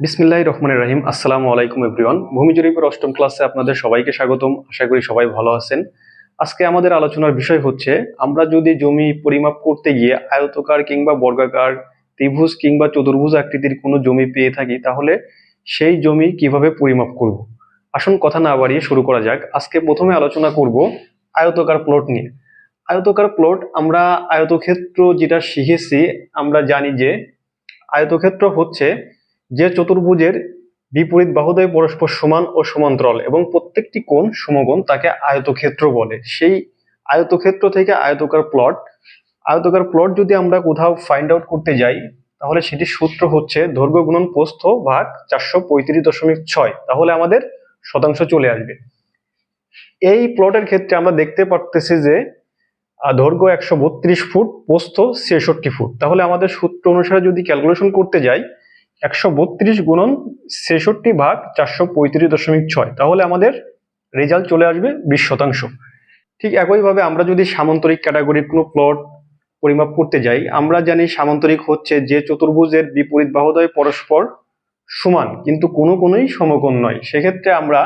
বিসমিল্লাহ রহমানের রাহিম। আসসালামু আলাইকুম এভরিওয়ান। ভূমি জরিপের অষ্টম ক্লাসে আপনাদের সবাইকে স্বাগতম। আশা করি সবাই ভালো আছেন। আজকে আমাদের আলোচনার বিষয় হচ্ছে, আমরা যদি জমি পরিমাপ করতে গিয়ে আয়তকার কিংবা বর্গাকার ত্রিভুজ কিংবা চতুর্ভুজ আকৃতির কোনো জমি পেয়ে থাকি, তাহলে সেই জমি কীভাবে পরিমাপ করব? আসুন কথা না বাড়িয়ে শুরু করা যাক। আজকে প্রথমে আলোচনা করব আয়তকার প্লট নিয়ে। আয়তকার প্লট আমরা আয়তক্ষেত্র যেটা শিখেছি, আমরা জানি যে আয়তক্ষেত্র হচ্ছে যে চতুর্ভুজের বিপরীত বাহুদ্বয় পরস্পর সমান ও সমান্তরাল এবং প্রত্যেকটি কোণ সমকোণ তাকে আয়তক্ষেত্র বলে। সেই আয়তক্ষেত্র থেকে আয়তকার প্লট আয়তকার প্লট যদি আমরা কোথাও ফাইন্ড আউট করতে যাই, তাহলে সেটির সূত্র হচ্ছে দৈর্ঘ্য গুণন প্রস্থ ভাগ চারশো পঁয়ত্রিশ দশমিক ছয়। তাহলে আমাদের শতাংশ চলে আসবে। এই প্লটের ক্ষেত্রে আমরা দেখতে পারতেছি যে দৈর্ঘ্য একশো বত্রিশ ফুট, প্রস্থ ছেষট্টি ফুট। তাহলে আমাদের সূত্র অনুসারে যদি ক্যালকুলেশন করতে যাই একশো বত্রিশ গুণন ছেষট্টি ভাগ চারশো পঁয়ত্রিশ দশমিক ছয়। তাহলে আমাদের রেজাল্ট চলে আসবে বিশ শতাংশ। ঠিক একইভাবে আমরা যদি সামান্তরিক ক্যাটাগরির কোনো প্লট পরিমাপ করতে যাই, আমরা জানি সামান্তরিক হচ্ছে যে চতুর্ভুজের বিপরীত বাহুদ্বয় পরস্পর সমান, কিন্তু কোনো কোনোই সমকোণ নয়। সেক্ষেত্রে আমরা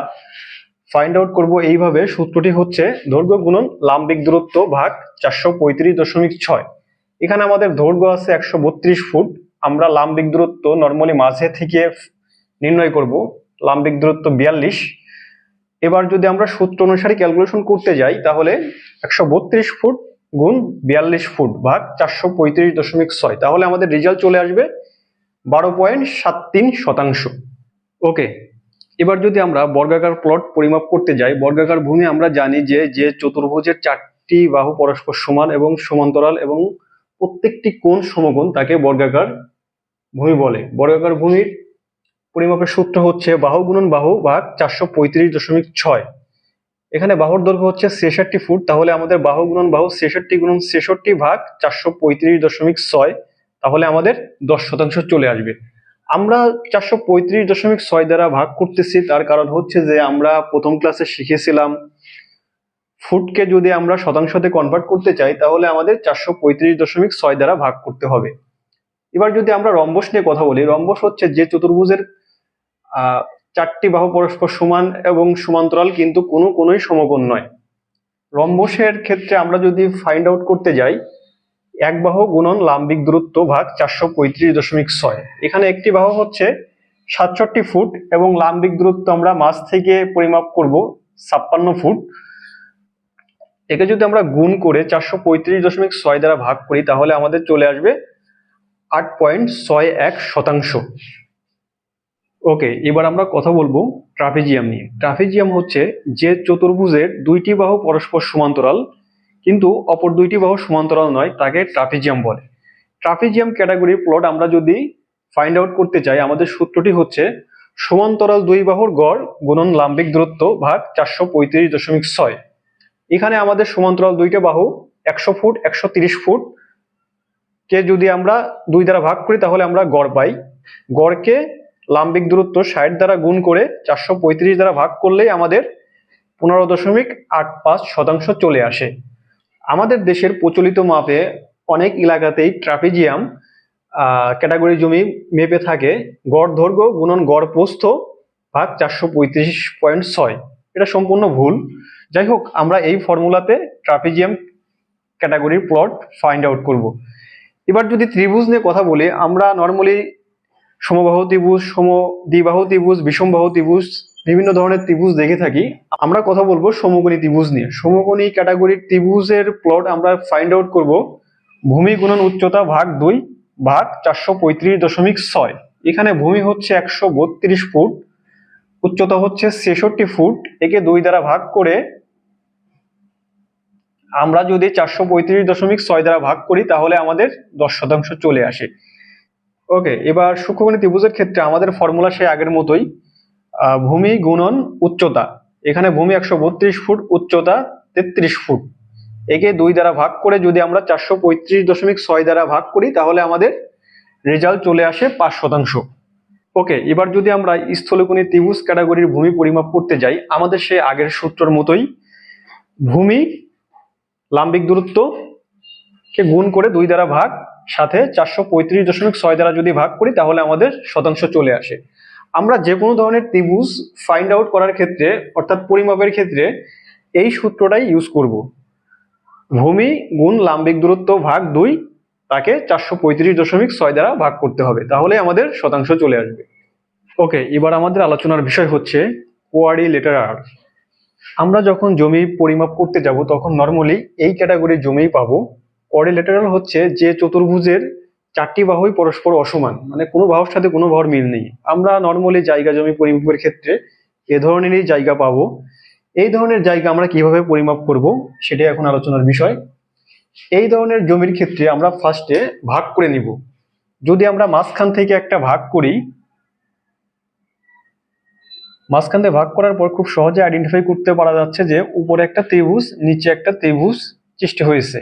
ফাইন্ড আউট করব এইভাবে, সূত্রটি হচ্ছে দৈর্ঘ্য গুণন লাম্বিক দূরত্ব ভাগ চারশো পঁয়ত্রিশ দশমিক ছয়। এখানে আমাদের দৈর্ঘ্য আছে একশো বত্রিশ ফুট। আমরা লাম্বিক দূরত্ব নর্মালি মাঝে থেকে নির্ণয় করব। লাম্বিক দূরত্ব বিয়াল্লিশ। এবার যদি আমরা সূত্র অনুসারে ক্যালকুলেশন করতে যাই, তাহলে একশো বত্রিশ ফুট গুণ বিয়াল্লিশ ফুট ভাগ চারশো পঁয়ত্রিশ দশমিক ছয়। তাহলে আমাদের রেজাল্ট চলে আসবে বারো পয়েন্ট সাত তিন শতাংশ। ওকে, এবার যদি আমরা বর্গাকার প্লট পরিমাপ করতে যাই, বর্গাকার ভূমি আমরা জানি যে যে চতুর্ভুজের চারটি বাহু পরস্পর সমান এবং সমান্তরাল এবং প্রত্যেকটি কোণ সমকোণ, তাকে বর্গাকার ভূমি বলে। বর্গাকার ভূমির পরিমাপের সূত্র হচ্ছে বাহু গুণন বাহু ভাগ চারশো পঁয়ত্রিশ দশমিক ছয়। এখানে বাহুর দৈর্ঘ্য হচ্ছে ছেষট্টি ফুট, তাহলে আমাদের বাহু গুণন বাহু ছেষট্টি গুণন ছেষট্টি ভাগ চারশো পঁয়ত্রিশ দশমিক ছয়, তাহলে আমাদের দশ শতাংশ চলে আসবে। আমরা চারশো পঁয়ত্রিশ দশমিক ছয় দ্বারা ভাগ করতেছি, তার কারণ হচ্ছে যে আমরা প্রথম ক্লাসে শিখেছিলাম, ফুটকে যদি আমরা শতাংশতে কনভার্ট করতে চাই, তাহলে আমাদের চারশো পঁয়ত্রিশ দশমিক ছয় দ্বারা ভাগ করতে হবে। এবার যদি আমরা রম্বস নিয়ে কথা বলি, রম্বস হচ্ছে যে চতুর্ভুজের চারটি বাহু পরস্পর সমান এবং সমান্তরাল কিন্তু কোনো কোনোই সমকোণ নয়। রম্বসের ক্ষেত্রে আমরা যদি ফাইন্ড আউট করতে যাই, এক বাহু গুণন লাম্বিক দূরত্ব ভাগ চারশো পঁয়ত্রিশ দশমিক ছয়। এখানে একটি বাহু হচ্ছে সাতষট্টি ফুট এবং লাম্বিক দূরত্ব আমরা মাছ থেকে পরিমাপ করব ছাপ্পান্ন ফুট। একে যদি আমরা গুণ করে চারশো পঁয়ত্রিশ দশমিক ছয় দ্বারা ভাগ করি, তাহলে আমাদের চলে আসবে আট পয়েন্ট ছয় এক শতাংশ। ওকে, এবার আমরা কথা বলব ট্রাফিজিয়াম নিয়ে। ট্রাফিজিয়াম হচ্ছে যে চতুর্ভুজের দুইটি বাহু পরস্পর সমান্তরাল, কিন্তু অপর দুইটি বাহু সমান্তরাল নয়, তাকে ট্রাফিজিয়াম বলে। ট্রাফিজিয়াম ক্যাটাগরির প্লট আমরা যদি ফাইন্ড আউট করতে চাই, আমাদের সূত্রটি হচ্ছে সমান্তরাল দুই বাহুর গড় গুণন লাম্বিক দূরত্ব ভাগ চারশো পঁয়ত্রিশ দশমিক ছয়। এখানে আমাদের সমান্তরাল দুইটা বাহু একশো ফুট একশো ফুট কে যদি আমরা দুই দ্বারা ভাগ করি, তাহলে আমরা গড় পাই। গড়কে লাম্বিক দূরত্ব ষাট দ্বারা গুণ করে চারশো পঁয়ত্রিশ দ্বারা ভাগ করলেই আমাদের পনেরো দশমিক আট পাঁচ শতাংশ চলে আসে। আমাদের দেশের প্রচলিত মাপে অনেক এলাকাতেই ট্রাপিজিয়াম ক্যাটাগরি জমি মেপে থাকে। গড় দৈর্ঘ্য গুণন গড় প্রস্থ ভাগ চারশো পঁয়ত্রিশ পয়েন্ট ছয়। এটা সম্পূর্ণ ভুল। যাই হোক, আমরা এই ফর্মুলাতে ট্রাপিজিয়াম ক্যাটাগরির প্লট ফাইন্ড আউট করব। এবার যদি ত্রিভুজ নিয়ে কথা বলি, আমরা নর্মালি সমবাহু ত্রিভুজ সম দ্বিবাহু ত্রিভুজ বিষমবাহু ত্রিভুজ, বিভিন্ন ধরনের ত্রিভুজ দেখে থাকি। আমরা কথা বলব সমকোণী ত্রিভুজ নিয়ে। সমকোণী ক্যাটাগরির ত্রিভুজের প্লট আমরা ফাইন্ড আউট করব ভূমি গুণন উচ্চতা ভাগ দুই ভাগ চারশো পঁয়ত্রিশ দশমিক ছয়। এখানে ভূমি হচ্ছে একশো বত্রিশ ফুট, উচ্চতা হচ্ছে ছেষট্টি ফুট, একে দুই দ্বারা ভাগ করে আমরা যদি চারশো পঁয়ত্রিশ দশমিক ছয় দ্বারা ভাগ করি, তাহলে আমাদের দশ শতাংশ চলে আসে। ওকে, এবার সূক্ষ্মগণিত ত্রিভুজের ক্ষেত্রে আমাদের ফর্মুলা সেই আগের মতোই ভূমি গুণন উচ্চতা। এখানে ভূমি একশো বত্রিশ ফুট, উচ্চতা তেত্রিশ ফুট। একে দুই দ্বারা ভাগ করে যদি আমরা চারশো পঁয়ত্রিশ দশমিক ছয় দ্বারা ভাগ করি, তাহলে আমাদের রেজাল্ট চলে আসে পাঁচ শতাংশ। ওকে, এবার যদি আমরা স্থলকোণী ত্রিভুজ ক্যাটাগরির ভূমি পরিমাপ করতে যাই, আমাদের সে আগের সূত্রের মতোই ভূমি লাম্বিক দূরত্ব কে গুণ করে দুই দ্বারা ভাগ সাথে চারশো পঁয়ত্রিশ দশমিক ছয় দ্বারা যদি ভাগ করি, তাহলে আমাদের শতাংশ চলে আসে। আমরা যে কোনো ধরনের ত্রিভুজ ফাইন্ড আউট করার ক্ষেত্রে, অর্থাৎ পরিমাপের ক্ষেত্রে এই সূত্রটাই ইউজ করব। ভূমি গুণ লাম্বিক দূরত্ব ভাগ দুই, তাকে চারশো পঁয়ত্রিশ দশমিক ছয় দ্বারা ভাগ করতে হবে। তাহলে আমাদের শতাংশ চলে আসবে। ওকে, এবার আমাদের আলোচনার বিষয় হচ্ছে কোয়ারিলেটার আমরা যখন জমি পরিমাপ করতে যাব, তখন নর্মালি এই ক্যাটাগরির জমিই পাবো। কোয়ারিলেটারাল হচ্ছে যে চতুর্ভুজের চারটি বাহুই পরস্পর অসমান মানে কোনো বাহুর সাথে কোনো বাহুর মিল নেই। আমরা নর্মালি জায়গা জমি পরিমাপের ক্ষেত্রে এ ধরনেরই জায়গা পাবো। এই ধরনের জায়গা আমরা কীভাবে পরিমাপ করব, সেটাই এখন আলোচনার বিষয়। এই ধরনের জমির ক্ষেত্রে আমরা ফার্স্টে ভাগ করে নিব। যদি আমরা মাঝখান থেকে একটা ভাগ করি মাঝখান থেকে ভাগ করার পর খুব সহজে আইডেন্টিফাই করতে পারা যাচ্ছে যে উপরে একটা ত্রিভুজ, নিচে একটা ত্রিভুজ সৃষ্টি হয়েছে।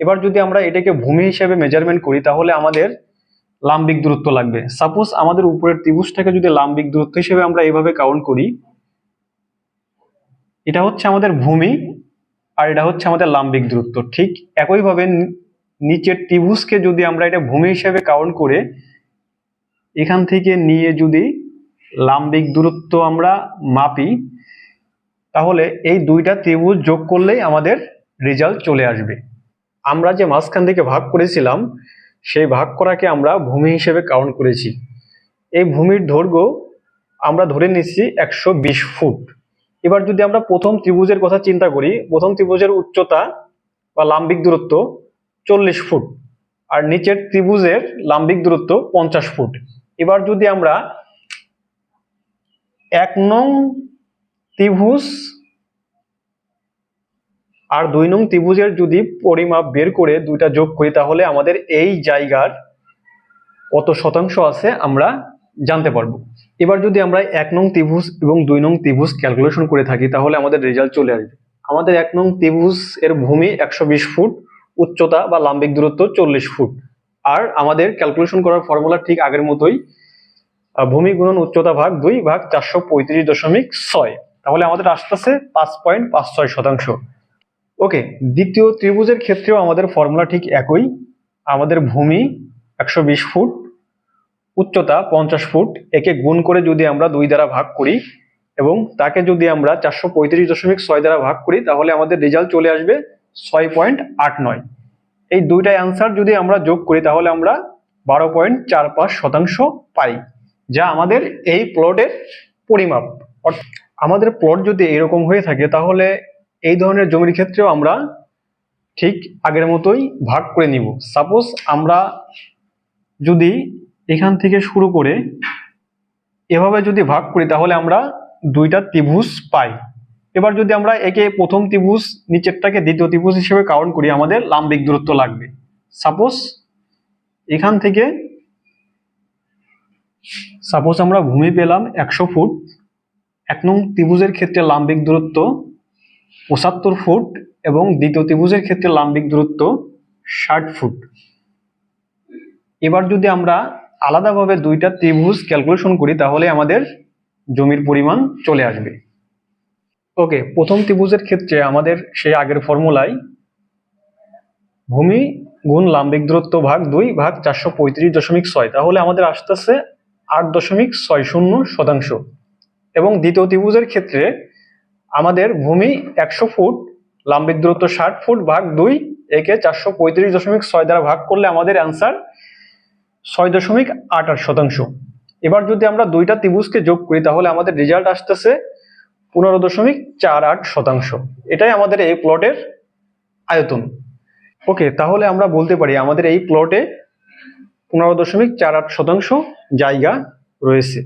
এবার যদি আমরা এটাকে ভূমি হিসেবে মেজারমেন্ট করি, তাহলে আমাদের লাম্বিক দূরত্ব লাগবে। সাপোজ আমাদের উপরের ত্রিভুজটাকে যদি লাম্বিক দূরত্ব হিসেবে আমরা এইভাবে কাউন্ট করি, এটা হচ্ছে আমাদের ভূমি আর এটা হচ্ছে আমাদের লাম্বিক দূরত্ব। ঠিক একইভাবে নিচের ত্রিভুজকে যদি আমরা এটা ভূমি হিসেবে কাউন্ট করে, এখান থেকে নিয়ে যদি লাম্বিক দূরত্ব আমরা মাপি, তাহলে এই দুইটা ত্রিভুজ যোগ করলেই আমাদের রেজাল্ট চলে আসবে। আমরা যে মাঝখান থেকে ভাগ করেছিলাম, সেই ভাগ করাকে আমরা ভূমি হিসেবে কাউন্ট করেছি। এই ভূমির দৈর্ঘ্য আমরা ধরে নিচ্ছি একশো বিশ ফুট। এবার যদি আমরা প্রথম ত্রিভুজের কথা চিন্তা করি, প্রথম ত্রিভুজের উচ্চতা বা লাম্বিক দূরত্ব চল্লিশ ফুট, আর নিচের ত্রিভুজের লাম্বিক দূরত্ব পঞ্চাশ ফুট। এবার যদি আমরা এক নং ত্রিভুজ আর দুই নং ত্রিভুজের যদি পরিমাপ বের করে দুইটা যোগ করি, তাহলে আমাদের এই জায়গার কত শতাংশ আছে আমরা জানতে পারব। এবার যদি আমরা এক নং ত্রিভুজ এবং দুই নং ত্রিভুজ ক্যালকুলেশন করে থাকি, তাহলে আমাদের রেজাল্ট চলে আসবে। আমাদের এক নং ত্রিভুজ এর ভূমি একশো বিশ ফুট, উচ্চতা বা লাম্বিক দূরত্ব চল্লিশ ফুট। আর আমাদের ক্যালকুলেশন করার ফর্মুলা ঠিক আগের মতোই ভূমি গুণন উচ্চতা ভাগ দুই ভাগ চারশো পঁয়ত্রিশ দশমিক ছয়। তাহলে আমাদের আসতেছে পাঁচ পয়েন্ট পাঁচ ছয় শতাংশ। ওকে, দ্বিতীয় ত্রিভুজের ক্ষেত্রেও আমাদের ফর্মুলা ঠিক একই। আমাদের ভূমি একশো বিশ ফুট, উচ্চতা পঞ্চাশ ফুট, একে গুণ করে যদি আমরা দুই দ্বারা ভাগ করি এবং তাকে যদি আমরা চারশো পঁয়ত্রিশ দশমিক ছয় দ্বারা ভাগ করি, তাহলে আমাদের রেজাল্ট চলে আসবে ছয় পয়েন্ট আট নয়। এই দুইটা অ্যান্সার যদি আমরা যোগ করি, তাহলে আমরা বারো পয়েন্ট চার পাঁচ শতাংশ পাই। যা আমাদের এই প্লটের পরিমাপ। আমাদের প্লট যদি এরকম হয়ে থাকে, তাহলে এই ধরনের জমির ক্ষেত্রেও আমরা ঠিক আগের মতোই ভাগ করে নিব। সাপোজ আমরা যদি এখান থেকে শুরু করে এভাবে যদি ভাগ করি, তাহলে আমরা দুইটা ত্রিভুজ পাই। এবার যদি আমরা একে প্রথম ত্রিভুজ, নিচেরটাকে দ্বিতীয় ত্রিভুজ হিসেবে কাউন্ট করি, আমাদের লাম্বিক দূরত্ব লাগবে। সাপোজ এখান থেকে সাপোজ আমরা ভূমি পেলাম একশো ফুট, এক নং ত্রিভুজের ক্ষেত্রে লাম্বিক দূরত্ব পঁচাত্তর ফুট এবং দ্বিতীয় ত্রিভুজের ক্ষেত্রে লাম্বিক দূরত্ব ষাট ফুট। এবার যদি আমরা আলাদাভাবে দুইটা ত্রিভুজ ক্যালকুলেশন করি, তাহলে আমাদের জমির পরিমাণ চলে আসবে। ওকে প্রথম ত্রিভুজের ক্ষেত্রে আমাদের সেই আগের ফর্মুলায় ভূমি গুণ লাম্বিক দূরত্ব ভাগ দুই ভাগ চারশো পঁয়ত্রিশ দশমিক ছয়। তাহলে আমাদের আসতেছে আট দশমিক ছয় শূন্য শতাংশ। এবং দ্বিতীয় ত্রিভুজের ক্ষেত্রে আমাদের ভূমি একশো ফুট, লাম্বিক দূরত্ব ষাট ফুট ভাগ দুই, একে চারশো পঁয়ত্রিশ দশমিক ছয় দ্বারা ভাগ করলে আমাদের অ্যান্সার ছয় দশমিক আট আট শতাংশ। এবার যদি আমরা দুইটা ত্রিভুজকে যোগ করি, তাহলে আমাদের রেজাল্ট আসতেছে পনেরো দশমিক চার আট শতাংশ। এটাই আমাদের এই প্লটের আয়তন। ওকে তাহলে আমরা বলতে পারি আমাদের এই প্লটে পনেরো দশমিক চার আট শতাংশ জায়গা রয়েছে।